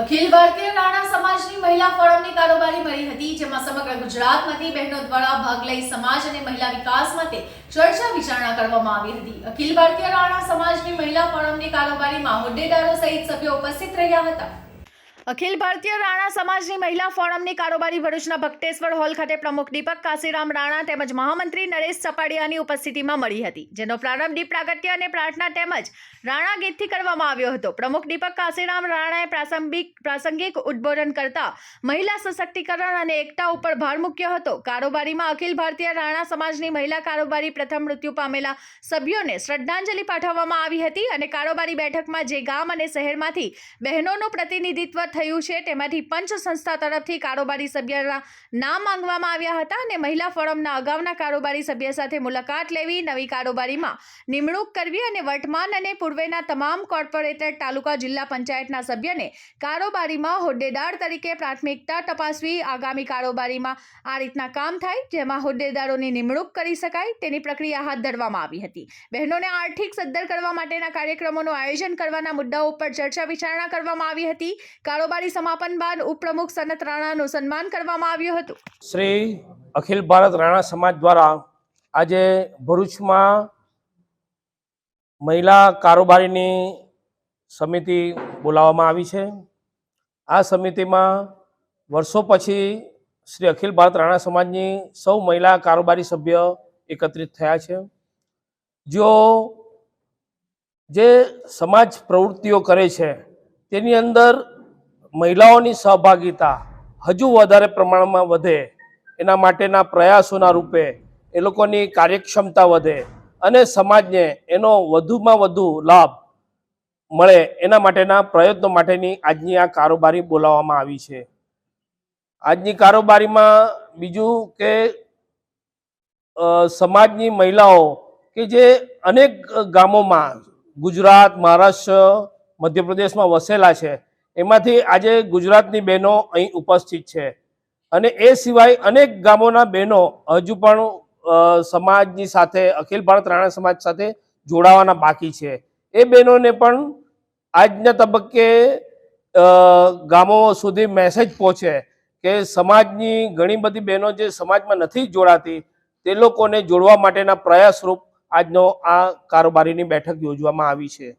અખિલ ભારતીય રાણા સમાજની મહિલા ફોરમની કારોબારી મળી હતી, જેમાં સમગ્ર ગુજરાતમાંથી બહેનો દ્વારા ભાગ લઈ સમાજ અને મહિલા વિકાસ માટે ચર્ચા વિચારણા કરવામાં આવી હતી. અખિલ ભારતીય રાણા સમાજની મહિલા ફોરમની કારોબારીમાં હોદ્દેદારો સહિત સભ્યો ઉપસ્થિત રહ્યા હતા. અખિલ ભારતીય રાણા સમાજની મહિલા ફોરમની કારોબારી ભરૂચના ભક્તેશ્વર હોલ ખાતે પ્રમુખ દીપક કાશીરામ રાણા તેમજ મહામંત્રી નરેશ સપાડિયાની ઉપસ્થિતિમાં મળી હતી, જેનો પ્રારંભ દીપ પ્રાગટ્ય અને પ્રાર્થના તેમજ રાણા ગીતથી કરવામાં આવ્યો હતો. પ્રમુખ દીપક કાશીરામ રાણાએ પ્રાસંગિક પ્રાસંગિક ઉદ્બોધન કરતા મહિલા સશક્તિકરણ અને એકતા ઉપર ભાર મૂક્યો હતો. કારોબારીમાં અખિલ ભારતીય રાણા સમાજની મહિલા કારોબારી પ્રથમ મૃત્યુ પામેલા સભ્યોને શ્રદ્ધાંજલિ પાઠવવામાં આવી હતી અને કારોબારી બેઠકમાં જે ગામ અને શહેરમાંથી બહેનોનું પ્રતિનિધિત્વ થયું છે. તેમાંથી પંચ સંસ્થા તરફથી કારોબારી સભ્યના નામ માંગવામાં આવ્યા હતા અને મહિલા ફોરમના અગાઉના કારોબારી સભ્ય સાથે મુલાકાત લેવી, નવી કારોબારીમાં નિમણૂક કરવી અને વર્તમાન અને પૂર્વેના તમામ કોર્પોરેટર, તાલુકા, જિલ્લા પંચાયતના સભ્યને કારોબારીમાં હોદ્દેદાર તરીકે પ્રાથમિકતા તપાસવી, આગામી કારોબારીમાં આ રીતના કામ થાય જેમાં હોદ્દેદારોની નિમણૂક કરી શકાય તેની પ્રક્રિયા હાથ ધરવામાં આવી હતી. બહેનોને આર્થિક સદ્ધર કરવા માટેના કાર્યક્રમોનું આયોજન કરવાના મુદ્દાઓ ઉપર ચર્ચા વિચારણા કરવામાં આવી હતી. કારોબારી સમાપન બાદ ઉપપ્રમુખ સનત રાણાનું સન્માન કરવામાં આવ્યું હતું. શ્રી અખિલ ભારત રાણા સમાજ દ્વારા આજે ભરૂચમાં મહિલા કારોબારીની સમિતિ બોલાવવામાં આવી છે. આ સમિતિમાં વર્ષો પછી શ્રી અખિલ ભારત રાણા સમાજની સૌ મહિલા કારોબારી સભ્ય એકત્રિત થયા છે. જો જે સમાજ પ્રવૃત્તિઓ કરે છે, તેની અંદર મહિલાઓની સહભાગિતા હજુ વધારે પ્રમાણમાં વધે, એના માટેના પ્રયાસોના રૂપે એ લોકોની કાર્યક્ષમતા વધે અને સમાજને એનો વધુમાં વધુ લાભ મળે એના માટેના પ્રયત્નો માટેની આજની આ કારોબારી બોલાવવામાં આવી છે. આજની કારોબારીમાં બીજું કે સમાજની મહિલાઓ કે જે અનેક ગામોમાં ગુજરાત, મહારાષ્ટ્ર, મધ્યપ્રદેશમાં વસેલા છે એમાંથી આજે ગુજરાતની બહેનો અહીં ઉપસ્થિત છે. અને એ સિવાય અનેક ગામોના બહેનો હજુ પણ સમાજની સાથે, અખિલ ભારત રાણા સમાજ સાથે જોડાવાના બાકી છે. એ બહેનોને પણ આજના તબક્કે ગામો સુધી મેસેજ પહોંચે કે સમાજની ઘણી બધી બહેનો જે સમાજમાં નથી જોડાતી, તે લોકોને જોડવા માટેના પ્રયાસરૂપ આજનો આ કારોબારીની બેઠક યોજવામાં આવી છે.